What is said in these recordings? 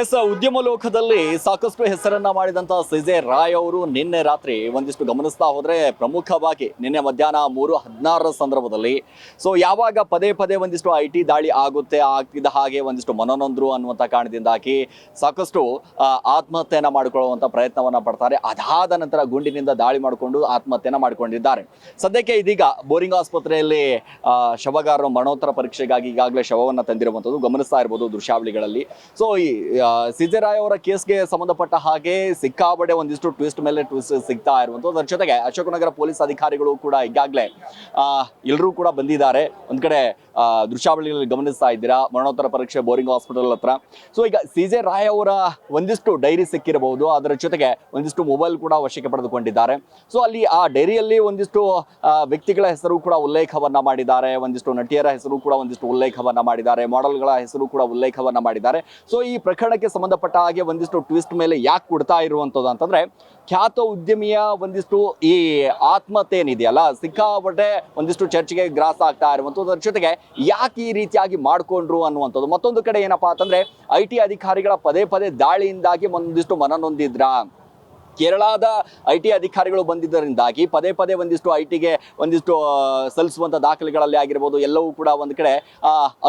S, ಉದ್ಯಮ ಲೋಕದಲ್ಲಿ ಸಾಕಷ್ಟು ಹೆಸರನ್ನ ಮಾಡಿದಂತ ಸಿಜೆ ರಾಯ್ ಅವರು ನಿನ್ನೆ ರಾತ್ರಿ ಒಂದಿಷ್ಟು ಗಮನಿಸ್ತಾ ಹೋದ್ರೆ ಪ್ರಮುಖವಾಗಿ ನಿನ್ನೆ ಮಧ್ಯಾಹ್ನ ಮೂರು ಹದಿನಾರರ ಸಂದರ್ಭದಲ್ಲಿ. ಸೊ ಯಾವಾಗ ಪದೇ ಪದೇ ಒಂದಿಷ್ಟು ಐ ಟಿ ದಾಳಿ ಆಗುತ್ತೆ, ಆಗ್ತಿದ್ದ ಹಾಗೆ ಒಂದಿಷ್ಟು ಮನನೊಂದ್ರು ಅನ್ನುವಂಥ ಕಾರಣದಿಂದಾಗಿ ಸಾಕಷ್ಟು ಆತ್ಮಹತ್ಯೆಯನ್ನು ಮಾಡಿಕೊಳ್ಳುವಂಥ ಪ್ರಯತ್ನವನ್ನ ಪಡ್ತಾರೆ. ಅದಾದ ನಂತರ ಗುಂಡಿನಿಂದ ದಾಳಿ ಮಾಡಿಕೊಂಡು ಆತ್ಮಹತ್ಯೆಯನ್ನು ಮಾಡಿಕೊಂಡಿದ್ದಾರೆ. ಸದ್ಯಕ್ಕೆ ಇದೀಗ ಬೋರಿಂಗ್ ಆಸ್ಪತ್ರೆಯಲ್ಲಿ ಶವಗಾರರು ಮರಣೋತ್ತರ ಪರೀಕ್ಷೆಗಾಗಿ ಈಗಾಗಲೇ ಶವವನ್ನು ತಂದಿರುವಂಥದ್ದು ಗಮನಿಸ್ತಾ ಇರ್ಬೋದು ದೃಶ್ಯಾವಳಿಗಳಲ್ಲಿ. ಸೊ ಈ ಆ, ಸಿದ್ದರಾಯ್ ಅವರ ಕೇಸ್ಗೆ ಸಂಬಂಧಪಟ್ಟ ಹಾಗೆ ಸಿಕ್ಕಾಬಡೆ ಒಂದಿಷ್ಟು ಟ್ವಿಸ್ಟ್ ಮೇಲೆ ಟ್ವಿಸ್ಟ್ ಸಿಗ್ತಾ ಇರುವಂತ ಅದರ ಜೊತೆಗೆ ಅಶೋಕನಗರ ಪೊಲೀಸ್ ಅಧಿಕಾರಿಗಳು ಕೂಡ ಈಗಾಗಲೇ ಎಲ್ಲರೂ ಕೂಡ ಬಂದಿದ್ದಾರೆ. ಒಂದ್ ಕಡೆ ದೃಶ್ಯಾವಳಿಗಳಲ್ಲಿ ಗಮನಿಸ್ತಾ ಇದ್ದೀರಾ? ಮರಣೋತ್ತರ ಪರೀಕ್ಷೆ ಬೋರಿಂಗ್ ಹಾಸ್ಪಿಟಲ್ ಹತ್ರ. ಸೊ ಈಗ ಸಿ ಜೆ ರಾಯ್ ಅವರ ಒಂದಿಷ್ಟು ಡೈರಿ ಸಿಕ್ಕಿರಬಹುದು. ಅದರ ಜೊತೆಗೆ ಒಂದಿಷ್ಟು ಮೊಬೈಲ್ ಕೂಡ ವಶಕ್ಕೆ ಪಡೆದುಕೊಂಡಿದ್ದಾರೆ. ಸೊ ಅಲ್ಲಿ ಆ ಡೈರಿಯಲ್ಲಿ ಒಂದಿಷ್ಟು ವ್ಯಕ್ತಿಗಳ ಹೆಸರು ಕೂಡ ಉಲ್ಲೇಖವನ್ನ ಮಾಡಿದ್ದಾರೆ. ಒಂದಿಷ್ಟು ನಟಿಯರ ಹೆಸರು ಕೂಡ ಒಂದಿಷ್ಟು ಉಲ್ಲೇಖವನ್ನ ಮಾಡಿದ್ದಾರೆ. ಮಾಡೆಲ್ಗಳ ಹೆಸರು ಕೂಡ ಉಲ್ಲೇಖವನ್ನ ಮಾಡಿದ್ದಾರೆ. ಸೊ ಈ ಪ್ರಕರಣಕ್ಕೆ ಸಂಬಂಧಪಟ್ಟ ಹಾಗೆ ಒಂದಿಷ್ಟು ಟ್ವಿಸ್ಟ್ ಮೇಲೆ ಯಾಕೆ ಕೊಡ್ತಾ ಇರುವಂಥದ್ದು ಅಂತಂದ್ರೆ, ಖ್ಯಾತ ಉದ್ಯಮಿಯ ಒಂದಿಷ್ಟು ಈ ಆತ್ಮಹತ್ಯೆ ಏನಿದೆಯಲ್ಲ ಸಿಕ್ಕಾಪಟ್ಟೆ ಒಂದಿಷ್ಟು ಚರ್ಚೆಗೆ ಗ್ರಾಸ ಆಗ್ತಾ ಇರುವಂಥದ್ದು. ಅದ್ರ ಜೊತೆಗೆ ಯಾಕೆ ಈ ರೀತಿಯಾಗಿ ಮಾಡ್ಕೊಂಡ್ರು ಅನ್ನುವಂಥದ್ದು. ಮತ್ತೊಂದು ಕಡೆ ಏನಪ್ಪಾ ಅಂತಂದ್ರೆ, ಐ ಟಿ ಅಧಿಕಾರಿಗಳ ಪದೇ ಪದೇ ದಾಳಿಯಿಂದಾಗಿ ಒಂದಿಷ್ಟು ಮನನೊಂದಿದ್ರ? ಕೇರಳದ ಐ ಟಿ ಅಧಿಕಾರಿಗಳು ಬಂದಿದ್ದರಿಂದಾಗಿ ಪದೇ ಪದೇ ಒಂದಿಷ್ಟು ಐ ಟಿಗೆ ಒಂದಿಷ್ಟು ಸಲ್ಲಿಸುವಂಥ ದಾಖಲೆಗಳಲ್ಲಿ ಆಗಿರ್ಬೋದು, ಎಲ್ಲವೂ ಕೂಡ ಒಂದು ಕಡೆ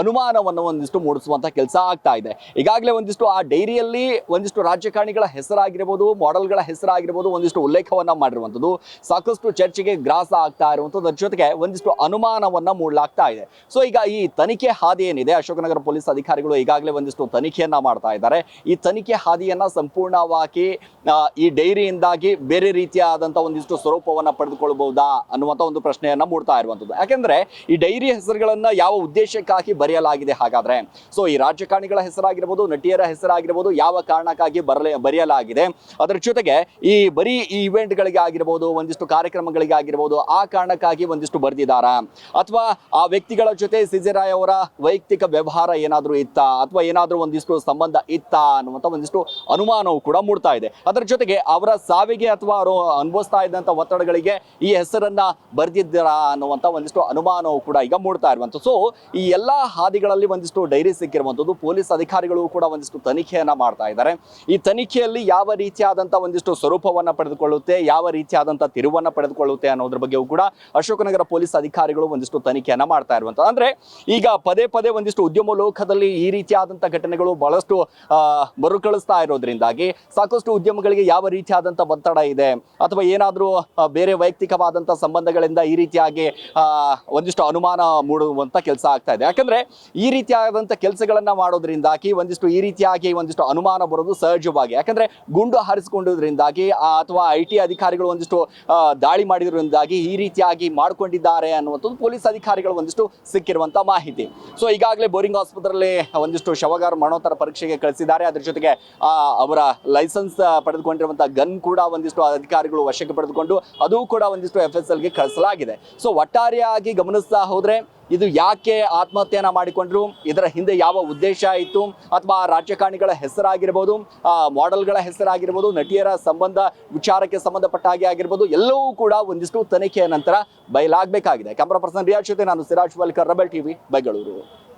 ಅನುಮಾನವನ್ನು ಒಂದಿಷ್ಟು ಮೂಡಿಸುವಂಥ ಕೆಲಸ ಆಗ್ತಾ ಇದೆ. ಈಗಾಗಲೇ ಒಂದಿಷ್ಟು, ಆ ಡೈರಿಯಲ್ಲಿ ಒಂದಿಷ್ಟು ರಾಜಕಾರಣಿಗಳ ಹೆಸರಾಗಿರ್ಬೋದು, ಮಾಡೆಲ್ಗಳ ಹೆಸರಾಗಿರ್ಬೋದು ಒಂದಿಷ್ಟು ಉಲ್ಲೇಖವನ್ನು ಮಾಡಿರುವಂಥದ್ದು, ಸಾಕಷ್ಟು ಚರ್ಚೆಗೆ ಗ್ರಾಸ ಆಗ್ತಾ ಇರುವಂಥದ್ದು. ಜೊತೆಗೆ ಒಂದಿಷ್ಟು ಅನುಮಾನವನ್ನು ಮೂಡಲಾಗ್ತಾ ಇದೆ. ಸೊ, ಈಗ ಈ ತನಿಖೆ ಹಾದಿ ಏನಿದೆ? ಅಶೋಕನಗರ ಪೊಲೀಸ್ ಅಧಿಕಾರಿಗಳು ಈಗಾಗಲೇ ಒಂದಿಷ್ಟು ತನಿಖೆಯನ್ನು ಮಾಡ್ತಾ ಇದ್ದಾರೆ. ಈ ತನಿಖೆ ಹಾದಿಯನ್ನು ಸಂಪೂರ್ಣವಾಗಿ ಈ ಈ ಡೈರಿಯಿಂದಾಗಿ ಬೇರೆ ರೀತಿಯಾದಂಥ ಒಂದಿಷ್ಟು ಸ್ವರೂಪವನ್ನ ಪಡೆದುಕೊಳ್ಳಬಹುದಾ ಅನ್ನುವಂಥ ಒಂದು ಪ್ರಶ್ನೆಯನ್ನ ಮೂಡ್ತಾ ಇರುವಂಥದ್ದು ಯಾಕೆಂದ್ರೆ ಈ ಡೈರಿ ಹೆಸರುಗಳನ್ನು ಯಾವ ಉದ್ದೇಶಕ್ಕಾಗಿ ಬರೆಯಲಾಗಿದೆ ಹಾಗಾದ್ರೆ? ಸೊ ಈ ರಾಜಕಾರಣಿಗಳ ಹೆಸರಾಗಿರ್ಬೋದು, ನಟಿಯರ ಹೆಸರಾಗಿರ್ಬೋದು, ಯಾವ ಕಾರಣಕ್ಕಾಗಿ ಬರಲೇ, ಬರೆಯಲಾಗಿದೆ? ಅದರ ಜೊತೆಗೆ ಈ ಬರೀ ಈ ಇವೆಂಟ್ಗಳಿಗೆ ಆಗಿರ್ಬೋದು, ಒಂದಿಷ್ಟು ಕಾರ್ಯಕ್ರಮಗಳಿಗೆ ಆಗಿರ್ಬೋದು, ಆ ಕಾರಣಕ್ಕಾಗಿ ಒಂದಿಷ್ಟು ಬರೆದಿದ್ದಾರಾ? ಅಥವಾ ಆ ವ್ಯಕ್ತಿಗಳ ಜೊತೆ ಸಿಜೆರಾಯ್ ಅವರ ವೈಯಕ್ತಿಕ ವ್ಯವಹಾರ ಏನಾದರೂ ಇತ್ತಾ? ಅಥವಾ ಏನಾದರೂ ಒಂದಿಷ್ಟು ಸಂಬಂಧ ಇತ್ತಾ ಅನ್ನುವಂಥ ಒಂದಿಷ್ಟು ಅನುಮಾನವು ಕೂಡ ಮೂಡ್ತಾ ಇದೆ. ಅದರ ಜೊತೆಗೆ ಅವರ ಸಾವಿಗೆ ಅಥವಾ ಅವರು ಅನುಭವಿಸ್ತಾ ಇದ್ದಂಥ ಒತ್ತಡಗಳಿಗೆ ಈ ಹೆಸರನ್ನ ಬರೆದಿದ್ದೀರಾ ಅನ್ನುವಂಥ ಒಂದಿಷ್ಟು ಅನುಮಾನವು ಕೂಡ ಈಗ ಮೂಡ್ತಾ ಇರುವಂಥ ಸೊ ಈ ಎಲ್ಲ ಹಾದಿಗಳಲ್ಲಿ ಒಂದಿಷ್ಟು ಡೈರಿ ಸಿಕ್ಕಿರುವಂಥದ್ದು. ಪೊಲೀಸ್ ಅಧಿಕಾರಿಗಳು ಕೂಡ ಒಂದಿಷ್ಟು ತನಿಖೆಯನ್ನ ಮಾಡ್ತಾ ಇದ್ದಾರೆ. ಈ ತನಿಖೆಯಲ್ಲಿ ಯಾವ ರೀತಿಯಾದಂಥ ಒಂದಿಷ್ಟು ಸ್ವರೂಪವನ್ನ ಪಡೆದುಕೊಳ್ಳುತ್ತೆ, ಯಾವ ರೀತಿಯಾದಂಥ ತಿರುವನ್ನ ಪಡೆದುಕೊಳ್ಳುತ್ತೆ ಅನ್ನೋದ್ರ ಬಗ್ಗೆಯೂ ಕೂಡ ಅಶೋಕನಗರ ಪೊಲೀಸ್ ಅಧಿಕಾರಿಗಳು ಒಂದಿಷ್ಟು ತನಿಖೆಯನ್ನ ಮಾಡ್ತಾ ಇರುವಂಥದ್ದು. ಅಂದ್ರೆ ಈಗ ಪದೇ ಪದೇ ಒಂದಿಷ್ಟು ಉದ್ಯಮ ಲೋಕದಲ್ಲಿ ಈ ರೀತಿಯಾದಂಥ ಘಟನೆಗಳು ಬಹಳಷ್ಟು ಮರುಕಳಿಸ್ತಾ ಇರೋದ್ರಿಂದಾಗಿ ಸಾಕಷ್ಟು ಉದ್ಯಮಗಳಿಗೆ ಯಾವ ರೀತಿಯಾದಂಥ ಒತ್ತಡ ಇದೆ. ಅಥವಾ ಏನಾದರೂ ಬೇರೆ ವೈಯಕ್ತಿಕವಾದಂಥ ಸಂಬಂಧಗಳಿಂದ ಈ ರೀತಿಯಾಗಿ ಒಂದಿಷ್ಟು ಅನುಮಾನ ಮೂಡುವಂಥ ಕೆಲಸ ಆಗ್ತಾ ಇದೆ. ಯಾಕಂದ್ರೆ, ಈ ರೀತಿಯಾದಂಥ ಕೆಲಸಗಳನ್ನು ಮಾಡೋದ್ರಿಂದಾಗಿ, ಒಂದಿಷ್ಟು ಈ ರೀತಿಯಾಗಿ ಒಂದಿಷ್ಟು ಅನುಮಾನ ಬರೋದು ಸಹಜವಾಗಿ. ಯಾಕಂದ್ರೆ, ಗುಂಡು ಹಾರಿಸಿಕೊಂಡಿದ್ರಿಂದಾಗಿ ಅಥವಾ ಐ ಟಿ ಅಧಿಕಾರಿಗಳು ಒಂದಿಷ್ಟು ದಾಳಿ ಮಾಡಿದ್ರಿಂದಾಗಿ ಈ ರೀತಿಯಾಗಿ ಮಾಡ್ಕೊಂಡಿದ್ದಾರೆ ಅನ್ನುವಂಥದ್ದು ಪೊಲೀಸ್ ಅಧಿಕಾರಿಗಳು ಒಂದಿಷ್ಟು ಸಿಕ್ಕಿರುವಂಥ ಮಾಹಿತಿ. ಸೊ ಈಗಾಗಲೇ ಬೋರಿಂಗ್ ಆಸ್ಪತ್ರೆಯಲ್ಲಿ ಒಂದಿಷ್ಟು ಶವಗಾರ ಮರಣೋತ್ತರ ಪರೀಕ್ಷೆಗೆ ಕಳಿಸಿದ್ದಾರೆ. ಅದ್ರ ಜೊತೆಗೆ ಅವರ ಲೈಸೆನ್ಸ್ ಪಡೆದುಕೊಂಡಿರುವಂಥ ಗನ್ ಕೂಡ ಒಂದಿಷ್ಟು ಅಧಿಕಾರಿಗಳು ವಶಕ್ಕೆ ಪಡೆದುಕೊಂಡು ಅದು ಕೂಡ ಒಂದಿಷ್ಟು ಎಫ್ ಎಸ್ ಎಲ್ಗೆ ಕಳಿಸಲಾಗಿದೆ. ಸೊ ಒಟ್ಟಾರೆಯಾಗಿ ಗಮನಿಸ್ತಾ ಹೋದ್ರೆ ಇದು ಯಾಕೆ ಆತ್ಮಹತ್ಯೆಯನ್ನ ಮಾಡಿಕೊಂಡ್ರು? ಇದರ ಹಿಂದೆ ಯಾವ ಉದ್ದೇಶ ಇತ್ತು? ಅಥವಾ ರಾಜಕಾರಣಿಗಳ ಹೆಸರಾಗಿರ್ಬೋದು ಮಾಡೆಲ್ಗಳ ಹೆಸರಾಗಿರ್ಬೋದು, ನಟಿಯರ ಸಂಬಂಧ, ವಿಚಾರಕ್ಕೆ ಸಂಬಂಧಪಟ್ಟ ಹಾಗೆ ಆಗಿರ್ಬೋದು, ಎಲ್ಲವೂ ಕೂಡ ಒಂದಿಷ್ಟು ತನಿಖೆಯ ನಂತರ ಬಯಲಾಗಬೇಕಾಗಿದೆ. ಕ್ಯಾಮ್ರಾ ಪರ್ಸನ್ ರಿಯಾಜ್ ಜೊತೆ ನಾನು ಸಿರಾಜ್ ವಲ್ಕರ್ ರಬಲ್ ಟಿವಿ ಬೆಂಗಳೂರು